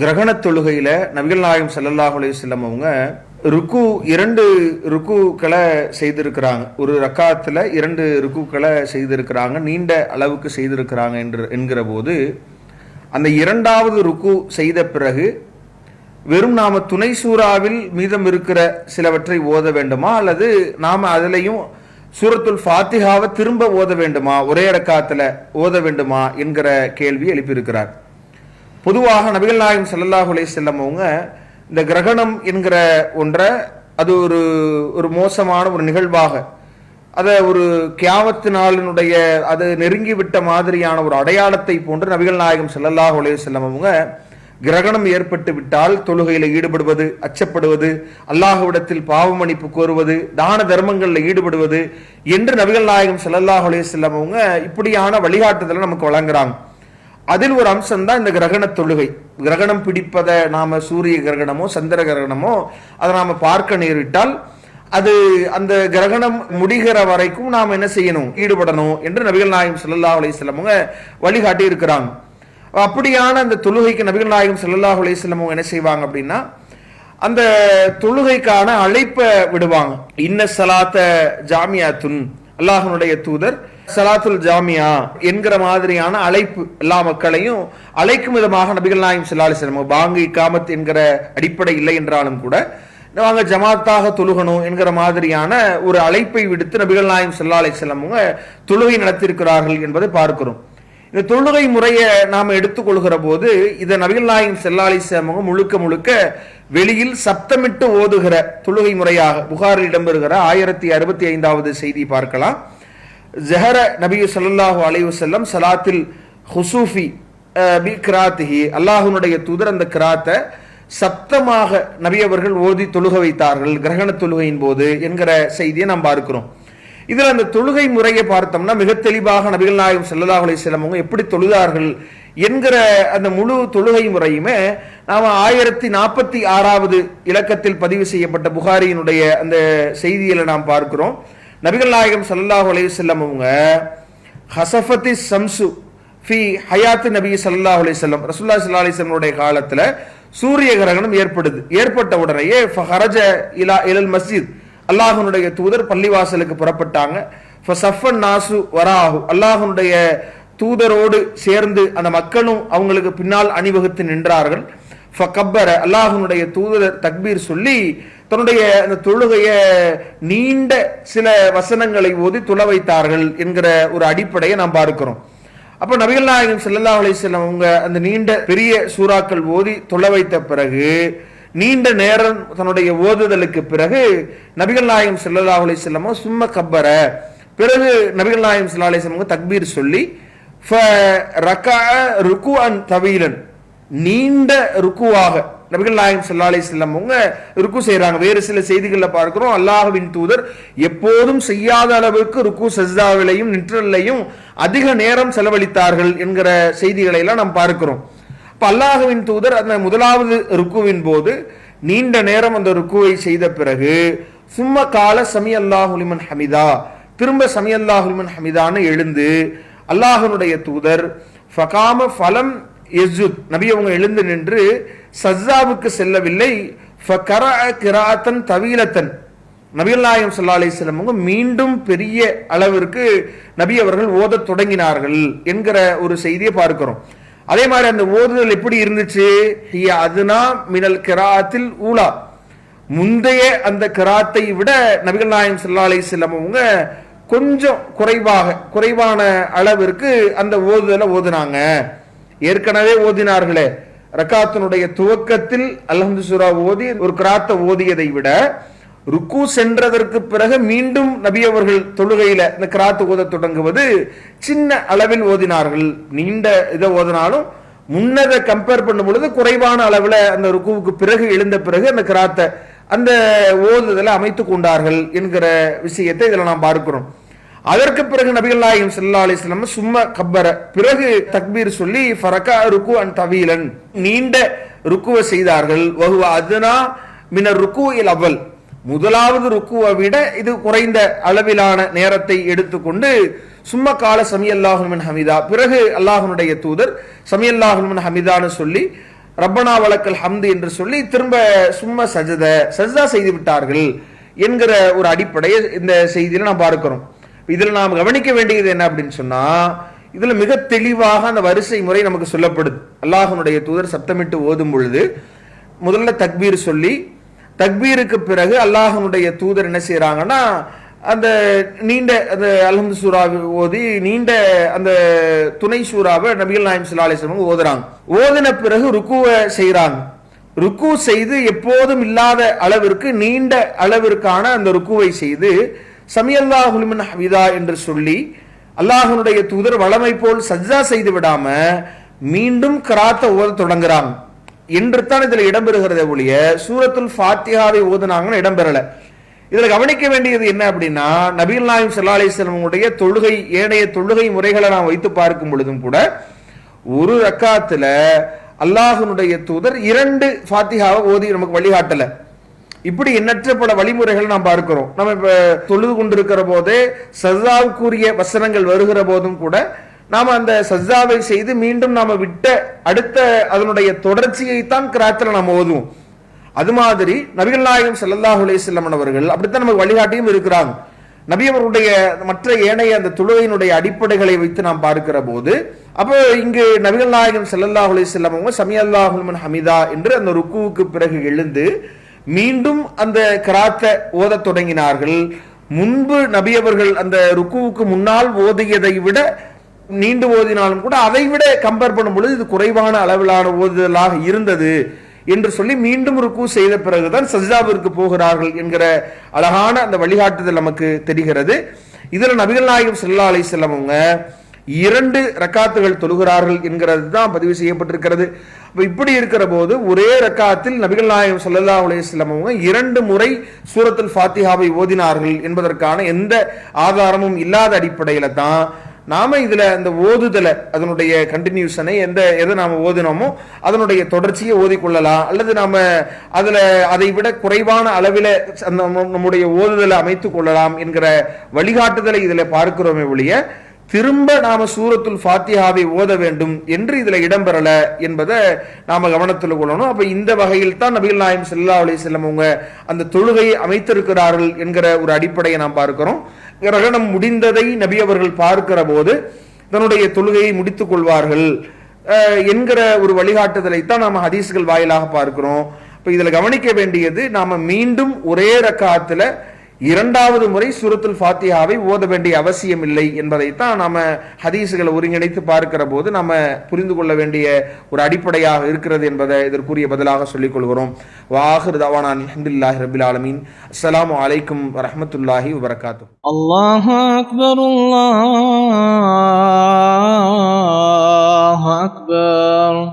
கிரகண தொழுகையில் நபிகள் நாயகம் ஸல்லல்லாஹு அலைஹி அவங்க ருக்கு இரண்டு ருக்குக்களை செய்திருக்கிறாங்க. ஒரு ரக்காத்தில் இரண்டு ருக்குக்களை செய்திருக்கிறாங்க. நீண்ட அளவுக்கு செய்திருக்கிறாங்க என்று என்கிற போது அந்த இரண்டாவது ருக்கு செய்த பிறகு வெறும் நாம் துணை சூறாவில் மீதம் இருக்கிற சிலவற்றை ஓத வேண்டுமா? அல்லது நாம் அதிலையும் சூரத்துல் ஃபாத்திஹாவை திரும்ப ஓத வேண்டுமா? ஒரே ரக்காத்தில் ஓத வேண்டுமா? என்கிற கேள்வி எழுப்பியிருக்கிறார். பொதுவாக நபிகள் நாயகம் ஸல்லல்லாஹு அலைஹி செல்லம் அவங்க இந்த கிரகணம் என்கிற ஒன்றை அது ஒரு ஒரு மோசமான ஒரு நிகழ்வாக அதை ஒரு கியாவத்து நாளினுடைய அது நெருங்கிவிட்ட மாதிரியான ஒரு அடையாளத்தை போன்று நபிகள் நாயகம் செல்லல்லாஹ் அலைஹி செல்லம் அவங்க கிரகணம் ஏற்பட்டு விட்டால் தொழுகையில் ஈடுபடுவது அச்சப்படுவது அல்லாஹ்விடத்தில் பாவமணிப்பு கோருவது தான தர்மங்களில் ஈடுபடுவது என்று நபிகள் நாயகம் செல்லல்லாஹ் அலைஹி செல்லம் அவங்க இப்படியான வழிகாட்டுதலை நமக்கு வழங்குறாங்க. அதில் ஒரு அம்சம் தான் இந்த கிரகண தொழுகை. கிரகணம் பிடிப்பதை நாம சூரிய கிரகணமோ சந்திர கிரகணமோ அதை நாம பார்க்க நேரிட்டால் அது அந்த கிரகணம் முடிகிற வரைக்கும் நாம் என்ன செய்யணும்? ஈடுபடணும் என்று நபிகள் நாயகம் சல்லா அலைஹி வழிகாட்டி இருக்கிறாங்க. அப்படியான அந்த தொழுகைக்கு நபிகள் நாயகம் சல்லாஹ் அலைஹி என்ன செய்வாங்க அப்படின்னா அந்த தொழுகைக்கான அழைப்பை விடுவாங்க. இன்ன சலாத்த ஜாமியாத்துன். அல்லாஹனுடைய தூதர் சலாத்துல் ஜாமியா என்கிற மாதிரியான அழைப்பு எல்லா மக்களையும் அழைக்கும் விதமாக நபிகள் நாயம் ஸல்லல்லாஹு அலைஹி பாங்கு இக்காமத் என்கிற அடிப்படை இல்லை என்றாலும் கூட நாங்க ஜமாத்தாக தொழுகணும் என்கிற மாதிரியான ஒரு அழைப்பை விடுத்து நபிகள் நாயம் ஸல்லல்லாஹு தொழுகை நடத்தியிருக்கிறார்கள் என்பதை பார்க்கிறோம். இந்த தொழுகை முறையை நாம் எடுத்துக்கொள்கிற போது இதை நபிகள் நாயகம் ஸல்லல்லாஹு அலைஹி முழுக்க முழுக்க வெளியில் சப்தமிட்டு ஓதுகிற தொழுகை முறையாக புகாரில் இடம்பெறுகிற ஆயிரத்தி அறுபத்தி ஐந்தாவது செய்தி பார்க்கலாம். ஜஹர நபியு சல்லாஹு அலைவு செல்லம் சலாத்தில் ஹுசூஃபி பி கிராத்திஹி அல்லாஹுனுடைய தூதர் அந்த கிராத்தை சப்தமாக நபி அவர்கள் ஓதி தொழுக வைத்தார்கள் கிரகண தொழுகையின் போது என்கிற செய்தியை நாம் பார்க்கிறோம். இதில் அந்த தொழுகை முறையை பார்த்தோம்னா மிக தெளிவாக நபிகள் நாயகம் ஸல்லல்லாஹு அலைஹி அவங்க எப்படி தொழுதார்கள் என்கிற அந்த முழு தொழுகை முறையுமே நாம் ஆயிரத்தி நாற்பத்தி ஆறாவது இலக்கத்தில் பதிவு செய்யப்பட்ட புகாரியினுடைய அந்த செய்தியில நாம் பார்க்கிறோம். நபிகள் நாயகம் சல்லாஹ் அலைஹி செல்லம் அவங்க ஹசஃபத்தி சம்சு ஃபி ஹயாத்து நபி சல்லாஹ் அலி செல்லம் ரசுல்லா சல்லா அலைஹி வஸல்லமுடைய சூரிய கிரகணம் ஏற்படுது. ஏற்பட்ட உடனேயே ஃபஹரஜ இலா இலல் மஸ்ஜித். அல்லாஹனுடைய தூதர் பள்ளிவாசலுக்கு புறப்பட்டாங்க. ஃபசஃபன் நாசு வராஹு. அல்லாஹனுடைய தூதரோடு சேர்ந்து அந்த மக்களும் அவங்களுக்கு பின்னால் அணிவகுத்து நின்றார்கள். ஃபகப்பர அல்லாஹனுடைய தூதர் தக்பீர் சொல்லி தன்னுடைய அந்த தொழுகைய நீண்ட சில வசனங்களை ஓதி துள வைத்தார்கள் என்கிற ஒரு அடிப்படையை நாம் பார்க்கிறோம். அப்ப நபிகள் நாயகம் செல்லல்லா அலைஹி அவங்க அந்த நீண்ட பெரிய சூறாக்கள் ஓதி தொழ வைத்த பிறகு நீண்ட நேரம் தன்னுடைய ஓதுதலுக்கு பிறகு நபிகள் நாயகம் செல்லல்லா அலைஹி சும்மா சும்ம கப்பர. பிறகு நபிகள் நாயகம் ஸல்லல்லாஹு அலைஹி தக்பீர் சொல்லி ஃப அன் தவீலன். நீண்ட ருக்குவாக. நபிகள் நாயகம் சல்லா அலி செல்லம் அவங்க ருக்கு செய்கிறாங்க வேறு சில செய்திகளில் பார்க்கிறோம் அல்லாஹுவின் தூதர் எப்போதும் செய்யாத அளவுக்கு ருக்கு சஜ்தாவிலையும் நிற்றலையும் அதிக நேரம் செலவழித்தார்கள் என்கிற செய்திகளை எல்லாம் நாம் பார்க்கிறோம். இப்போ அல்லாஹுவின் தூதர் அந்த முதலாவது ருக்குவின் போது நீண்ட நேரம் அந்த ருக்குவை செய்த பிறகு சும்ம கால சமி அல்லாஹுலிமன் ஹமிதா. திரும்ப சமி அல்லாஹுலிமன் ஹமிதான்னு எழுந்து அல்லாஹனுடைய தூதர் ஃபகாம ஃபலம் எஸ்ஜுத் நபி அவங்க எழுந்து நின்று சஜ்ஜாவுக்கு செல்லவில்லை. கிராத்தன் தவீலத்தன். நபிகள் நாயம் சல்லா அலைஹி அவங்க மீண்டும் பெரிய அளவிற்கு நபி அவர்கள் ஓதத் தொடங்கினார்கள் என்கிற ஒரு செய்தியை பார்க்கிறோம். அதே மாதிரி அந்த ஓதுதல் எப்படி இருந்துச்சு? அதுனா மினல் கிராத்தில் ஊலா. முந்தைய அந்த கிராத்தை விட நபிகள் நாயம் சல்லா அலைஹி அவங்க கொஞ்சம் குறைவாக குறைவான அளவிற்கு அந்த ஓதுதலை ஓதுனாங்க. ஏற்கனவே ஓதினார்களே. ரக்காத்தினுடைய துவக்கத்தில் அல்ஹம்து சுரா ஓதி ஒரு கிராத்தை ஓதியதை விட ருக்கு சென்றதற்கு பிறகு மீண்டும் நபி அவர்கள் தொழுகையில இந்த கிராத்து ஓத தொடங்குவது சின்ன அளவில் ஓதினார்கள். நீண்ட இதை ஓதினாலும் முன்னதை கம்பேர் பண்ணும் பொழுது குறைவான அளவில் அந்த ருக்குவுக்கு பிறகு எழுந்த பிறகு அந்த கிராத்தை அந்த ஓதுதலை அமைத்துக் கொண்டார்கள் என்கிற விஷயத்தை இதில் நாம் பார்க்கிறோம். அதற்கு பிறகு நபிகள் நாயகம் ஸல்லல்லாஹு அலைஹி சும்மா கப்பர. பிறகு தக்பீர் சொல்லி ஃபரக்கா ருக்கு அன் தவீலன். நீண்ட ருக்குவை செய்தார்கள். வகு அதுனா மின ருக்கு இல் அவல். முதலாவது ருக்குவை விட இது குறைந்த அளவிலான நேரத்தை எடுத்துக்கொண்டு சும்மா கால சமி அல்லாஹுமன் ஹமிதா. பிறகு அல்லாஹனுடைய தூதர் சமி அல்லாஹுமன் ஹமிதான்னு சொல்லி ரப்பனா வழக்கல் ஹம்து என்று சொல்லி திரும்ப சும்மா சஜத சஜதா செய்து விட்டார்கள் என்கிற ஒரு அடிப்படையை இந்த செய்தியில நாம் பார்க்கிறோம். இதில் நாம் கவனிக்க வேண்டியது என்ன அப்படின்னு சொன்னால் இதில் மிக தெளிவாக அந்த வரிசை முறை நமக்கு சொல்லப்படுது. அல்லாஹனுடைய தூதர் சத்தமிட்டு ஓதும் பொழுது முதல்ல தக்பீர் சொல்லி தக்பீருக்கு பிறகு அல்லாஹனுடைய தூதர் என்ன செய்கிறாங்கன்னா அந்த நீண்ட அந்த அல்ஹம்து சூறாவை ஓதி நீண்ட அந்த துணை சூறாவை நபிகள் நாயம் ஸல்லல்லாஹு அலைஹி ஓதுறாங்க. ஓதின பிறகு ருக்குவை செய்கிறாங்க ருக்கு செய்து எப்போதும் இல்லாத அளவிற்கு நீண்ட அளவிற்கான அந்த ருக்குவை செய்து சமியல்லாஹுலிமன் ஹவிதா என்று சொல்லி அல்லாஹனுடைய தூதர் வளமை போல் சஜ்ஜா செய்து விடாம மீண்டும் கராத்த ஓத தொடங்குறாங்க. என்று தான் இதுல இடம்பெறுகிறத ஒழிய சூரத்துல் ஃபாத்தியாவை ஓதுனாங்கன்னு இடம்பெறல. இதில் கவனிக்க வேண்டியது என்ன அப்படின்னா நபீல் நாயம் சல்லா அலிஸ்லமுடைய தொழுகை ஏனைய தொழுகை முறைகளை நாம் வைத்து பார்க்கும் பொழுதும் கூட ஒரு ரக்காத்துல அல்லாஹனுடைய தூதர் இரண்டு ஃபாத்திகாவை ஓதி நமக்கு வழிகாட்டல. இப்படி எண்ணற்ற பல வழிமுறைகள் நாம் பார்க்கிறோம். நம்ம இப்ப தொழுது கொண்டிருக்கிற போதே சஜாவுக்குரிய வசனங்கள் வருகிற போதும் கூட நாம அந்த சஜாவை செய்து மீண்டும் நாம விட்ட அடுத்த அதனுடைய தொடர்ச்சியை தான் கிராத்துல நாம் ஓதுவோம். அது மாதிரி நபிகள் நாயகம் ஸல்லல்லாஹு அலைஹி அவர்கள் அப்படித்தான் நமக்கு வழிகாட்டியும் இருக்கிறாங்க. நபி அவருடைய மற்ற ஏனைய அந்த தொழுகையினுடைய அடிப்படைகளை வைத்து நாம் பார்க்கிற போது அப்போ இங்கு நபிகள் நாயகம் செல்லல்லாஹுலே அலைஹி வஸல்லம் அவங்க ஹமிதா என்று அந்த ருக்குவுக்கு பிறகு எழுந்து மீண்டும் அந்த கிராத்தை ஓதத் தொடங்கினார்கள். முன்பு நபியவர்கள் அந்த ருக்குவுக்கு முன்னால் ஓதியதை விட நீண்டு ஓதினாலும் கூட அதை விட கம்பேர் பண்ணும் பொழுது இது குறைவான அளவிலான ஓதுதலாக இருந்தது என்று சொல்லி மீண்டும் ருக்கு செய்த பிறகுதான் சஜ்ஜாவிற்கு போகிறார்கள் என்கிற அழகான அந்த வழிகாட்டுதல் நமக்கு தெரிகிறது. இதுல நபிகள் நாயகம் செல்லா அலை செல்லவங்க இரண்டு ரக்காத்துகள் தொழுகிறார்கள் என்கிறது தான் பதிவு செய்யப்பட்டிருக்கிறது. இப்படி இருக்கிற போது ஒரே ரக்காத்தில் நபிகள் நாயகம் ஸல்லல்லாஹு அலையம் அவங்க இரண்டு முறை சூரத்தில் ஃபாத்திஹாவை ஓதினார்கள் என்பதற்கான எந்த ஆதாரமும் இல்லாத அடிப்படையில் தான் நாம இதுல அந்த ஓதுதலை அதனுடைய கண்டினியூஷனை எந்த எதை நாம ஓதினோமோ அதனுடைய தொடர்ச்சியை ஓதிக்கொள்ளலாம். அல்லது நாம அதுல அதை விட குறைவான அளவில் அந்த நம்முடைய ஓதுதலை அமைத்துக் கொள்ளலாம் என்கிற வழிகாட்டுதலை இதுல பார்க்கிறோமே ஒழிய திரும்ப நாம சூரத்துல் ஃபாத்தியாவை ஓத வேண்டும் என்று இதுல இடம்பெறல என்பதை நாம கவனத்தில் கொள்ளணும். அப்ப இந்த வகையில் தான் நபிகள் நாயம் செல்லா அலி செல்லம் அவங்க அந்த தொழுகையை அமைத்திருக்கிறார்கள் என்கிற ஒரு அடிப்படையை நாம் பார்க்கிறோம். கிரகணம் முடிந்ததை நபி அவர்கள் பார்க்கிற போது தன்னுடைய தொழுகையை முடித்துக் கொள்வார்கள் என்கிற ஒரு வழிகாட்டுதலை தான் நாம ஹதீஸ்கள் வாயிலாக பார்க்கிறோம். இப்ப இதுல கவனிக்க வேண்டியது நாம மீண்டும் ஒரே ரக்காத்துல இரண்டாவது முறை சூரத்துல் ஃபாத்தியாவை ஓத வேண்டிய அவசியம் இல்லை என்பதைத்தான் நம்ம ஹதீஸுகளை ஒருங்கிணைத்து பார்க்கிற போது நம்ம புரிந்து கொள்ள வேண்டிய ஒரு அடிப்படையாக இருக்கிறது என்பதை இதற்குரிய பதிலாக சொல்லிக் கொள்கிறோம். வாஹிர் தவானான் அஹமதுல்லாஹி ரபில் ஆலமீன். அஸ்லாம் வலைக்கும் வரமத்துல்லாஹி வபரகாத்து அல்லாஹ் அக்பர் அல்லாஹ் அக்பர்.